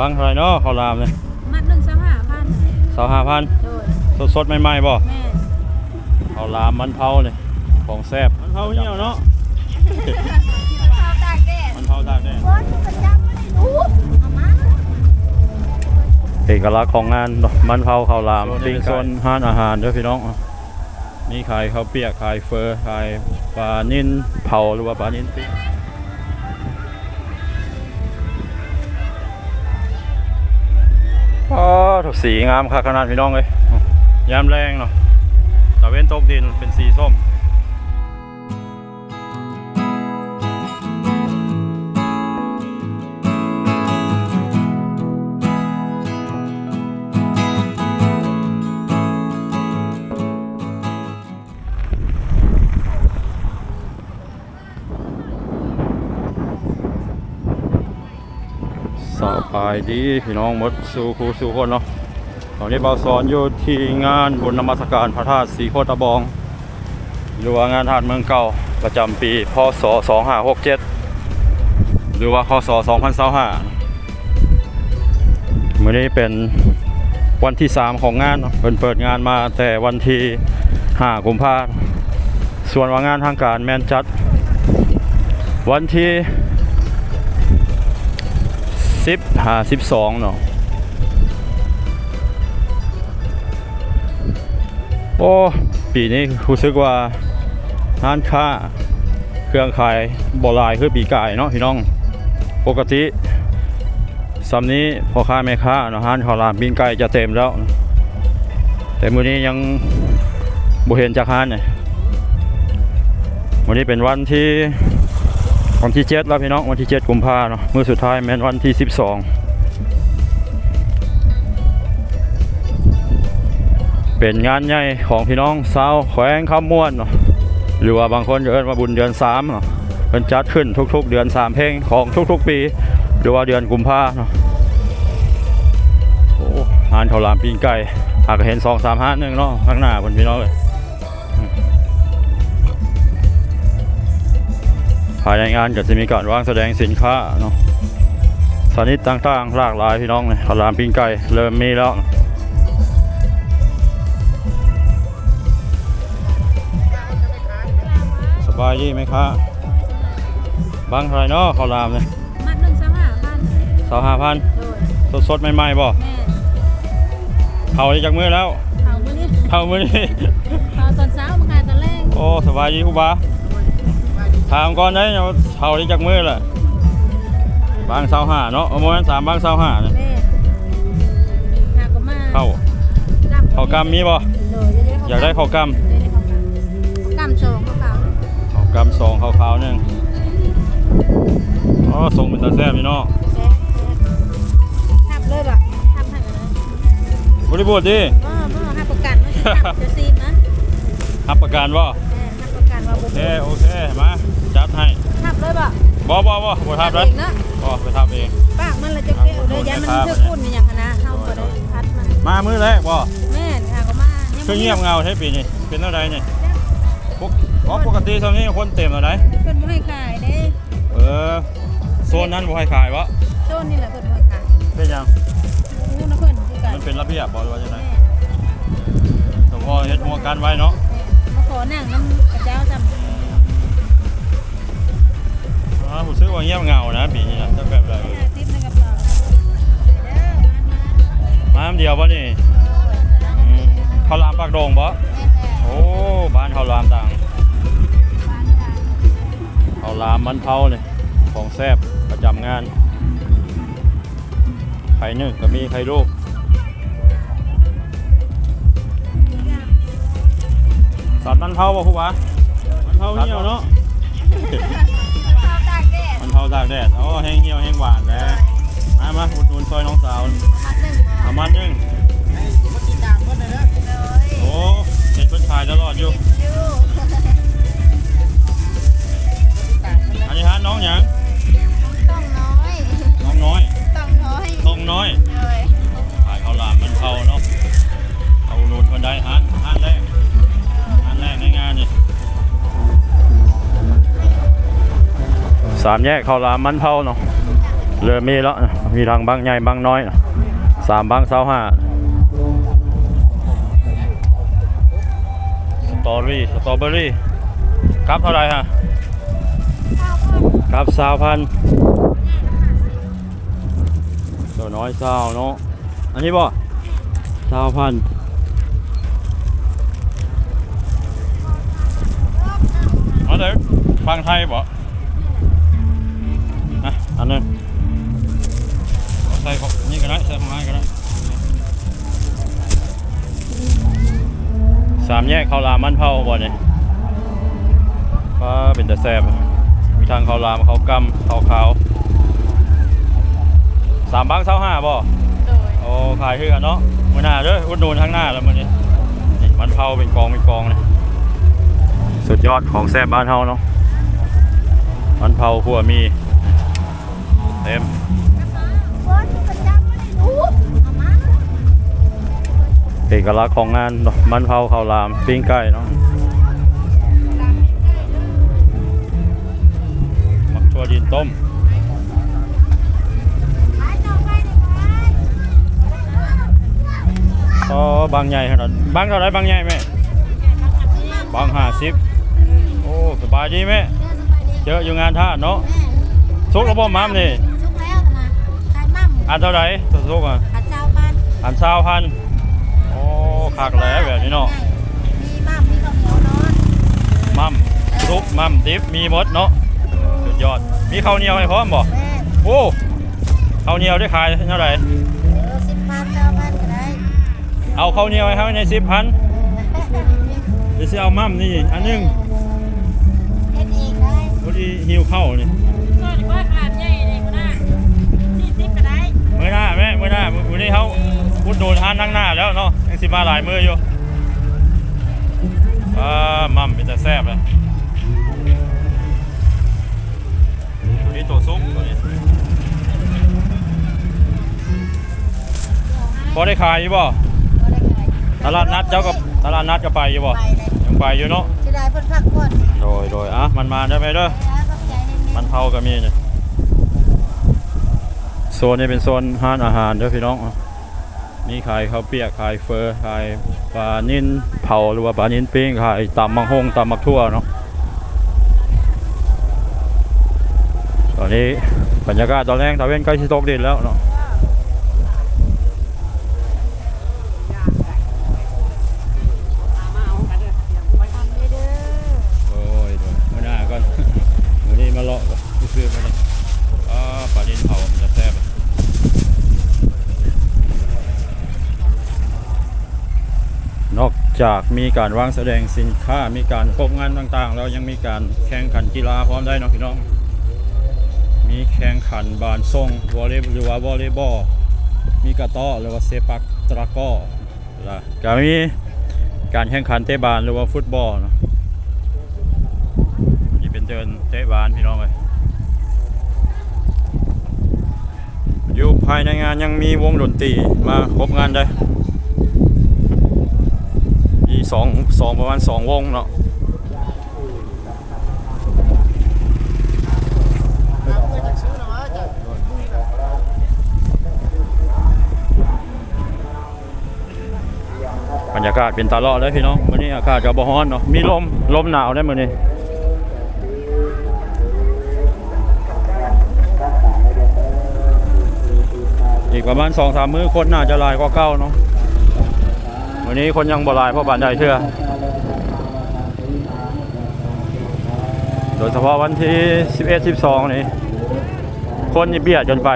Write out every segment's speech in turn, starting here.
บางเท่าไหรเนาะข้าวหลามเนี่ยมัดหนึ่งสหพันธ์สาวห้าพันโดยสดสดๆใหม่ๆบ่แม่ข้าวหลามมันเผาเนี่ยของแซ่บมันเผาเหี่ยวเนาะข้าวตากแดดมันเผาตากแดดโอ้ยประจำไม่ได้รู้เอามาเอกลักษณ์ของงานมันเผาข้าวหลามปิ้งโซนห้านอาหารเด้อพี่น้องมีขายข้าวเปียกขายเฟอขายปลานิ่นเผาหรือว่าปลานิ่นปิ้ง อ๋อถูกสีงามค่ะขนาดพี่น้องเลยยามแรงเนาะตะเว้นตกดินเป็นสีส้มายดีพี่น้องมดสู่ครูสู่คนเนาะตอนนี้เบาสอนอยู่ที่งานบุญนมัสการพระธาตุสีโคตรตะบองหรือว่างานธาตุเมืองเก่าประจำปีพศ 2567 หรือว่าคศ 2025มื้อนี้เป็นวันที่ 3 ของงานเนาะเพิ่นเปิดงานมาแต่วันที่5กุมภาพันธ์ส่วนว่างานทางการแมนจัด วันที่ สิบหาสิบสองเนาะโอ้ปีนี้รู้สึกว่าร้านค้าเครื่องขายบหลายคือปีกายเนาะพี่น้องปกติสำนี้พอค้าแม่ค้าเนาะร้านข้าวหลามปิ้งไก่จะเต็มแล้ว แต่มื้อนี้ยังบ่เห็นจากร้านเนี่ยวันนี้เป็นวันที่ วันที่เจ็ดแล้วพี่น้องวันที่เจ็ดกุมภาเนาะมือสุดท้ายแม่นวันที่สิบสองเป็นงานใหญ่ของพี่น้องสาวแขวงคำม่วนเนาะหรือว่าบางคนเอิ้นว่าบุญเดือนสามเนาะเป็นจัดขึ้นทุกๆ เดือนสามเพลงของทุกๆ ปี หรือว่าเดือนกุมภาเนาะโอ้หานข้าวหลามปิ้งไก่หากเห็นสองสามห้าหนึ่งเนาะข้างหน้าบนพี่น้องเลย ภายในงานก็จะมีการวางแสดงสินค้าเนาะสานิตต่างๆหลากหลายพี่น้องเลยข้าวหลามปิ้งไก่เริ่มมีแล้วสบายดีไหมคะบางเท่าไหรเนาะข้าวหลามเนี่ยมัดหนึ่งสหพันธ์สาวห้าพันโดยสดๆใหม่ๆบ่แม่เผาได้จากมือแล้วเขามื้อนี้เผามือนี้เขาตอนเช้ามาขายตอนแรกโอ้สบายดีคุบา ถามก่อนได้เนี่ยว่าเผาได้จากมือแหละบางเสาห้าเนาะประมาณสามบางเสาห้าเนี่ยแม่หาก็มาเข้าข้าวกำมีบ่โดยจะได้อยากได้ข้าวกได้ข้าวกำกำโชว์ข้าวเปล่าำข้าวกำสองข้าวขาวหนึ่งอ๋อส่งเป็นตาแซ่บพี่น้องแซ่บแซ่บทับเลยบ่ทับให้กันเลยบริบูรณ์ดิเออเมื่อให้ประกันไม่ใช่ทับจะซีมนะรับประกันบ่แม่ให้ประกันว่าโอบุเคโอเคมา จัดให้ทับเลยบ่บ่บ่บ่บ่ทับเลยเองเนาะบ่ไปทำเองปากมันละจะเกะเลยยันมันเชื่อคุณอย่างนั้นนะเฮาบ่ได้พัดมันมามื้อแรกบ่แม่นค่ะก็มาคือเงียบเงาใช่ปีนี้เป็นเท่าไรนี่ปกอ๋อปกติตอนนี้คนเต็มเท่าไรเพิ่นบ่ให้ขายเด้เออโซนนั้นบ่ให้ขายวะโซนนี่แหละเพิ่นบ่ให้ขายเป็นหยังรู้นะเพิ่นคือกันมันเป็นระเบียบบ่หรือว่าจังไดแม่สมพอเฮ็ดหัวกันไว้เนาะมาขอนั่งน้ำกระเจ้าจำ อ๋อผมซื้อว่าเงียบเงานะปีนี้นะจะแบบไรติ๊บในกระเป๋าเด้อมามาอันเดียวป่ะนี่อืมข้าวหลามปากโด่งปะโอ้บ้านข้าวหลามต่างข้าวหลามมันเผาเนี่ยของแซ่บประจำงานไข่นึ่งก็มีไข่ลูกสัตว์มันเผาป่ะครูบามันเผาเหี่ยวเนาะ ตากแดดอ๋อแห้งเหี่ยวแห้งหวานแล้วมามาอุดหนุนซอยน้องสาวมัดหนึ่งประมาณนึงเลยโอ้เห็นเพิ่นขายตลอดอยู่ยูอันนี้ฮะน้องหยังต้องน้อยน้องน้อยต้องน้อยต้องน้อยเลยขายข้าวหลามมันเผาเนาะ สามแยกข้าวลามมันเผาเนาะเริ่มมีแล้วมีทางบางใหญ่บางน้อยสามบางเสาห้าสตอรี่สตรอเบอรี่ครับเท่าไหรฮะครับสาวพันตัวน้อยสาวเนาะอันนี้บ่สาวพันเอาเดี๋ยวฟังไทยบ่ อันนึงเอาใส่ของนี่ก็ได้ใส่ของไม้ก็ได้สามแยกข้าวหลามมันเผาบ่เนี่ยว่าเป็นแต่แซ่บมีทางข้าวหลามข้าวกำข้าวขาวสามบังเช้าห้าบ่โดยโอ้ขายคือกันเนาะมื้อหน้าเด้ออุดหนุนข้างหน้าแล้วมื้อนี้นี่มันเผาเป็นกองเป็นกองเลยสุดยอดของแซ่บบ้านเฮาเนาะมันเผาขัวมี เต็มเอกลักษณ์ของงานเนาะมันเผาข้าวลามปิ้งไก่เนาะมักทั่วดินต้มขายต่อไปเลยขายอ๋อบางใหญ่ขนาดบางเท่าไรบางใหญ่แม่บางห้าสิบโอ้สบายดีแม่เจออยู่งานท่าเนาะซุกระบบมัมนี่ อันเท่าไรตัวซุกอะอันเจ้าบ้านอันเช้าพันโอ้คักแล้วแบบนี้เนาะมีมั่มมีข้าวเหนียวนอนมัมซุกมัมดิฟมีหมดเนาะสุดยอดมีข้าวเหนียวให้พร้อมบ่แม่โอ้ข้าวเหนียวได้ขายเท่าไหร่เออสิบพันเจ้าบ้านก็ได้เอาข้าวเหนียวให้เขาในสิบพันเดี๋ยวสิเอามัมนี่อันหนึงเฮ็ดเองได้พอดีหิวข้าวนี่ มื่อหน้าแม่มื่อหน้าวันนี้เขาพุดโดนทานนั่งหน้าแล้วเนาะยังสิมาหลายมืออยู่อ่ามั่มเป็นแต่แซ่บเลยมีตัวซุปตัวนี้พอได้ขายอยู่บ่ก็ได้ขายตลาดนัดเจ้ากับตลาดนัดก็ไปอยู่บ่ไปเลยยังไปอยู่เนาะจะได้เพิ่นพักผ่อนโดยโดยอะมันมาได้ไหมเด้อแล้วก็ใจเย็นๆมันเผาก็มีเนี่ย โซนนี้เป็นโซนห้านอาหารเด้อพี่น้องมีขายข้าวเปียกขายเฟอร์ขายปลานิ่นเผาหรือว่าปลานิ่นปิ้งขายตำมังฮงตำมักทั่วเนาะตอนนี้บรรยากาศตอนแรกตะเวนใกล้ชิตกดินแล้วเนาะ ทำได้เด้อ โอ้ยเดี๋ยวมื่อหน้าก่อน วันนี้มาเลาะซื้อมาเลยอ่าปลานิ่นเผามันจะแซ่บอะนอก จากมีการวางแสดงสินค้ามีการพบงานต่างๆ แล้วยังมีการแข่งขันกีฬาพร้อมได้เนาะพี่น้อง มีแข่งขันบานส่งวอลเลย์หรือว่าวอลเลย์บอลมีกระต้อหรือว่าเซปักตะก้อล่ะก็มีการแข่งขันเตะบานหรือว่าฟุตบอลนะนี่เป็นเดินเตะบานพี่น้องเลยอยู่ภายในงานยังมีวงดนตรีมาครบงานได้ สองสองประมาณสองวงเนาะบรรยากาศเป็นตาเลาะเลยพี่น้องวันนี้อากาศจะบ่ร้อนเนาะมีลมลมหนาวได้มื้อนี้อีกประมาณ2-3มื้อคนน่าจะลายกว่าเก่าเนาะ วันนี้คนยังบ่ลายเพราะบ้านใดเทื่อ โดยเฉพาะวันที่ 11 12 นี่ คนนี่เบียดจนไป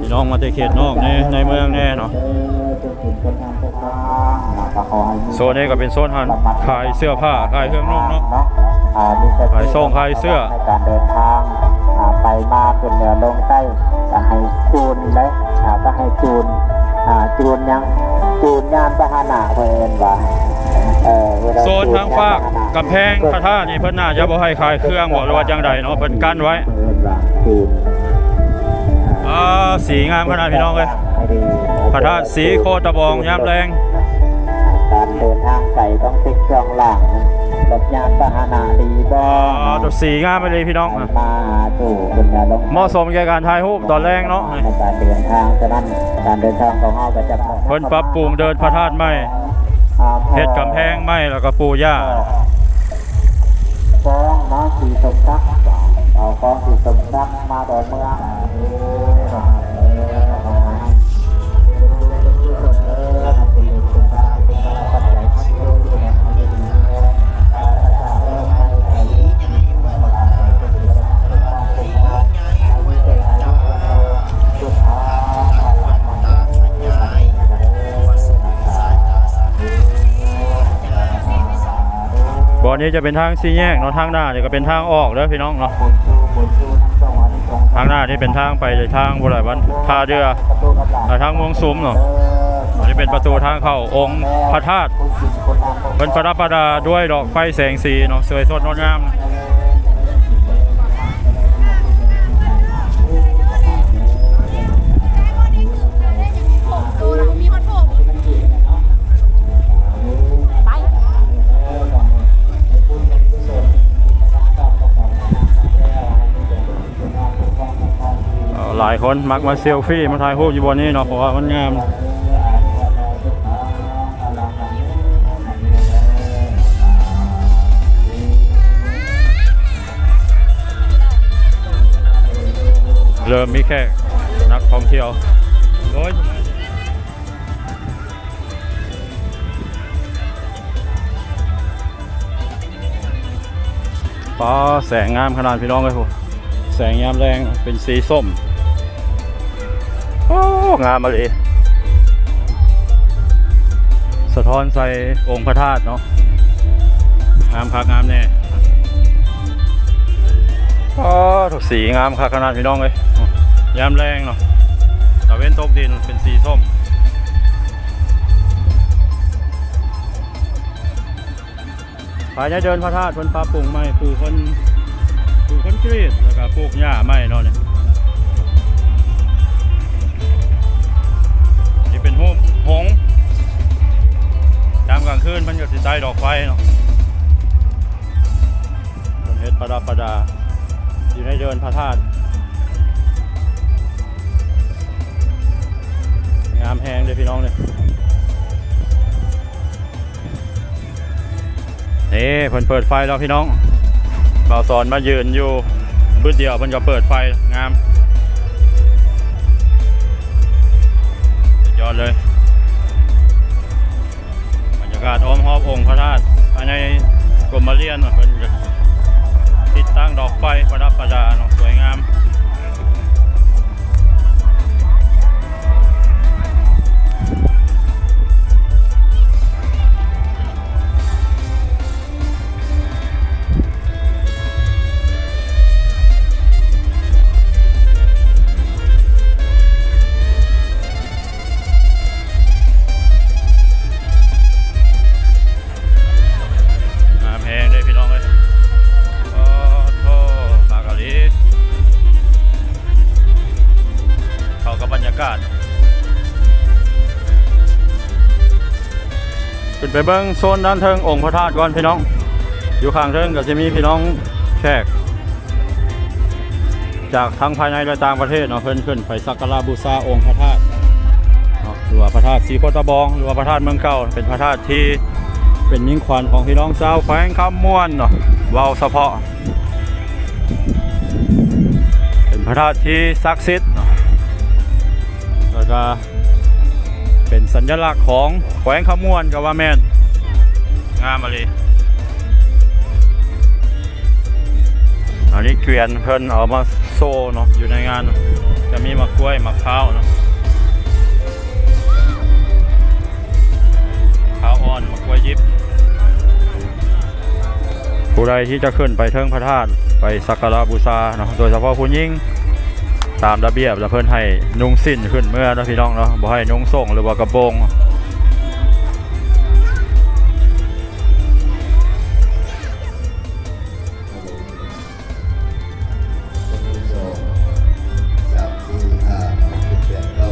พี่น้องมาจากเขตนอกในในเมืองแน่เนาะโซนนี้ก็เป็นโซนหันขายเสื้อผ้าขายเครื่องนุ่งเนาะขายส่งขายเสื้อในการเดินทางไปมาขึ้นเหนือลงใต้ให้จูนเลยอ่าก็ให้จูน อ่าจูนยังจูนยานพาหนะเพื่อนว่าเออเวลโซนทางฝากกำแพงพระธาตุนี่เพิ่นน่าจะบ่ให้ขายเครื่องบ่หรือว่าจังใดเนาะเพิ่นกั้นไว้เพื่อนว่าจูนอ่าสีงามขนาดพี่น้องเอ้ยให้ดี พระธาตุสีโคตะบองยามแรงการ เดินทางไกลต้องเช็คเครื่องล่างรถยานพาหนะดีบ่อ๋อตัวสีงามไปเลยพี่น้องอะมาหาสู่เป็นยาลงเหมาะสมแก่การถ่ายรูปตอนแรกเนาะในการเดินทางฉะนั้นการเดินทางของเฮาก็จะเพิ่นปรับปรุงเดินพระธาตุใหม่อ่าพอเฮ็ดกำแพงใหม่แล้วก็ปูหญ้าฟ้องน้องสีสมรักเอาฟ้องสีสมรักมาดอนเมือง นี้จะเป็นทางสี่แยกเนาะทางหน้าเนี่ก็เป็นทางออกเด้อพี่น้องเนาะทางหน้านี่เป็นทางไปทางบ่ได้วันพาเรือประตูกระดาษแต่ทางเมืองซุ้มเนาะอันนี้เป็นประตูทางเข้าองค์พระธาตุเป็นประดับประดาด้วยดอกไฟแสงสีเนาะสวยสดงดงาม ลายคนมักมาเซลฟี่มาถ่ายรูปอยู่บนนี้เนาะเพราะว่ามันงามเริ่มมีแค่นักท่องเที่ยวโอ้ยป้าแสงงามขนาดพี่น้องเลยผมแสงยามแรงเป็นสีส้ม งามมาเลย สะท้อนใส่องค์พระธาตุเนาะ งามคักงามแน่อ๋อถูกสีงามคักขนาดพี่น้องเลยยามแรงเนาะตะเว้นตกดินเป็นสีส้มภายในเดินพระธาตุเพิ่นปรับปรุงใหม่ปลูกคนปลูกคนกรีดแล้วก็ปลูกหญ้าใหม่เนาะเนี่ย หงส์ยามกลางคืนมันก็สิใต้ดอกไฟเนาะเป็นเฮ็ดประดับประดา อยู่ในเดินพระธาตุงามแหงเลยพี่น้องเลยนี่เพิ่นเปิดไฟแล้วพี่น้องเบาสอนมายืนอยู่บึดเดียวเพิ่นก็เปิดไฟงามยอดเลย กาศอ้อมรอบองค์พระธาตุภายในกรมเรียนเนาะเป็นจะติดตั้งดอกไฟประดับประดาเนาะสวยงาม ไปเบิ้งโซนด้านเทิงองค์พระธาตุก่อนพี่น้อง อยู่ข้างเทิงก็จะมีพี่น้องแขกจากทั้งภายในและต่างประเทศเนาะเพิ่นขึ้นไปสักการะบูชาองค์พระธาตุหรือว่าพระธาตุสีโคตะบองหรือว่าพระธาตุเมืองเก่า เป็นพระธาตุที่เป็นยิ่งขวัญของพี่น้องชาวแขวงคำม่วนเนาะเว้าเฉพาะ เป็นพระธาตุที่ศักดิ์สิทธิ์เนาะแล้วก็ สัญลักษณ์ของแขวงคำม่วนกับว่าแมนงามมาเลยอันนี้เกวียนเพิ่นเอามาโซ่เนาะอยู่ในงาน จะมีมะกล้วยมะพร้าวเนาะมะพร้าวอ่อนมะกล้วยยิบผู้ใดที่จะขึ้นไปเทิงพระธาตุไปสักการะบูชาเนาะโดยเฉพาะผู้หญิง ตามระเบียบแล้วเพิ่นให้นุ่งสิ้นขึ้นเมื่อนะพี่น้องเนาะบ่ให้นุ่งส่งหรือว่ากระโปรงสามสี่ห้าหกเจ็ดแปดเก้า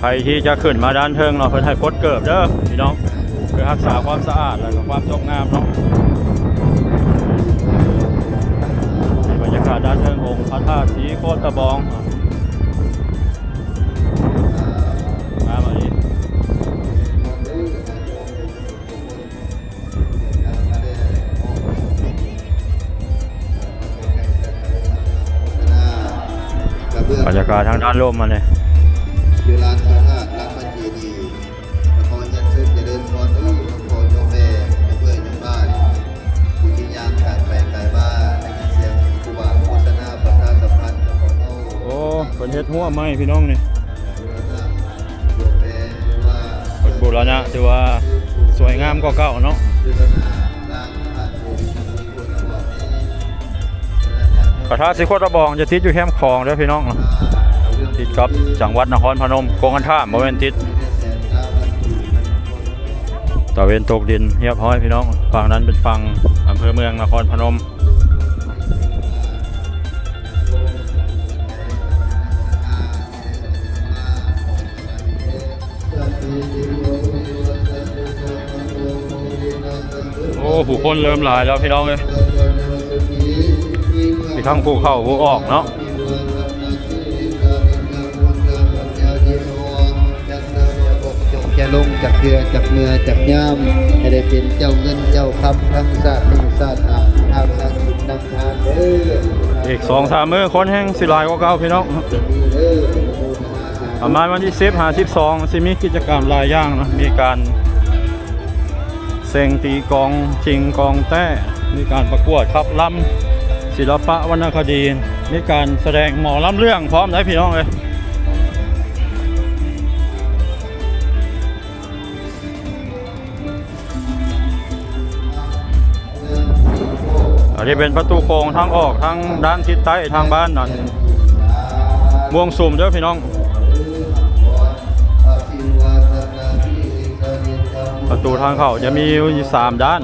ภรที่จะขึ้นมาด้านเทิงเนาะเพิ่นให้ปลดเกิบเด้อพี่น้องเพื่อรักษาความสะอาดและความสงงามเนาะ กาศด้านเชิงองค์พระธาตุสีโคตรตะบองมามาดิกระเบื้องบรรยากาศทางด้านลมมาเลย เพิ่นเฮ็ดหัวไหมพี่น้องนี่ยมแม่ว่าเพิ่นบูรณะถือว่าสวยงามกว่าเก่าเนาะยุทธนาร่างพระธาตุภูมิมีคุณบอกระธาสีโคตรบองจะติดอยู่แคมคลองด้อพี่น้องติดกับจังหวัดนครพนมโกงกันท่ามบ่แม่นติดตะเวนตกดินเรียบร้อยพี่น้องฝั่งนั้นเป็นฝั่งอำเภอเมืองนครพนม ผู้คนเริ่มหลายแล้วพี่น้องเลยมีทั้งผู้เข้าผู้ออกเนาะจะลงจากเรือจากเมือจากย่ามให้ได้เป็นเจ้าเงินเจ้าคำทั้งศาสตร์ทั้งศาสตร์อาทางทางสินนำทางเด้ออีกสองสามมื้อคนแห้งสิหลายกว่าเก่าพี่น้องเด้อประมาณวันที่10หา12สิมีกิจกรรมหลายอย่างเนาะมีการเซงตีกองชิงกองแต้มีการประกวดขับลำศิลปะวรรณคดี มีการแสดงหมอลำเรื่องพร้อมได้พี่น้องเลยอันนี้เป็นประตูโค้งทางออกทางด้านทิศใต้ทางบ้านนั่นม่วงสุ่มเด้อพี่น้อง ตูทางเข้าจะมีอยู่สามด้าน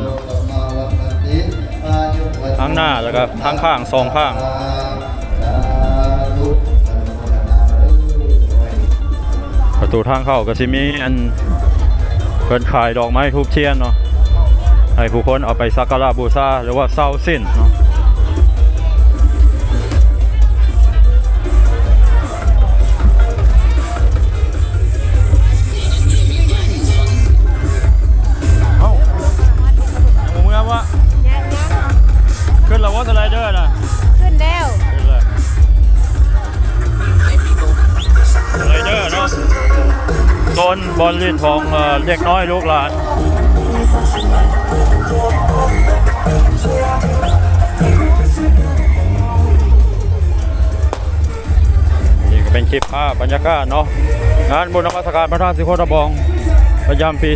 ทางหน้าแล้วก็ทางข้างสองข้างประตูทางเข้าก็จะมีอันเพิ่นขายดอกไม้ทูบเทียนเนาะให้ผู้คนเอาไปสักการะบูชาหรือว่าเศร้าสิ้นเนาะ ของเด็กน้อยลูกหลานนี่ก็เป็นคลิปภาพบรรยากาศเนาะงานบุญนมัสการพระธาตุสิโคตรบอง ประจำปี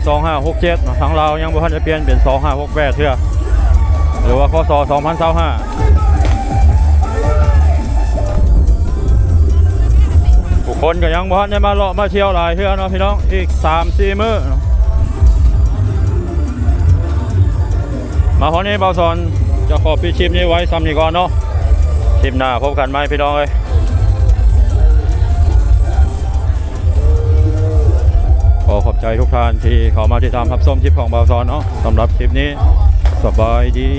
2567ทางเรายังบ่ทันจะเปลี่ยนเป็น 2568เทื่อหรือว่าคศ2025 คนก็ยังบ่ทันได้มาเลาะมาเที่ยวหลายเทื่อเนาะพี่น้องอีก3-4มื้อเนาะมาพอนี้เบาสอนจะขอปิดคลิปนี้ไว้ซ้ำนี้ก่อนเนาะคลิปหน้าพบกันไหมพี่น้องเอ้ยขอขอบใจทุกท่านที่เข้ามาติดตามรับชมคลิปของเบาซอนเนาะสำหรับคลิปนี้สบายดี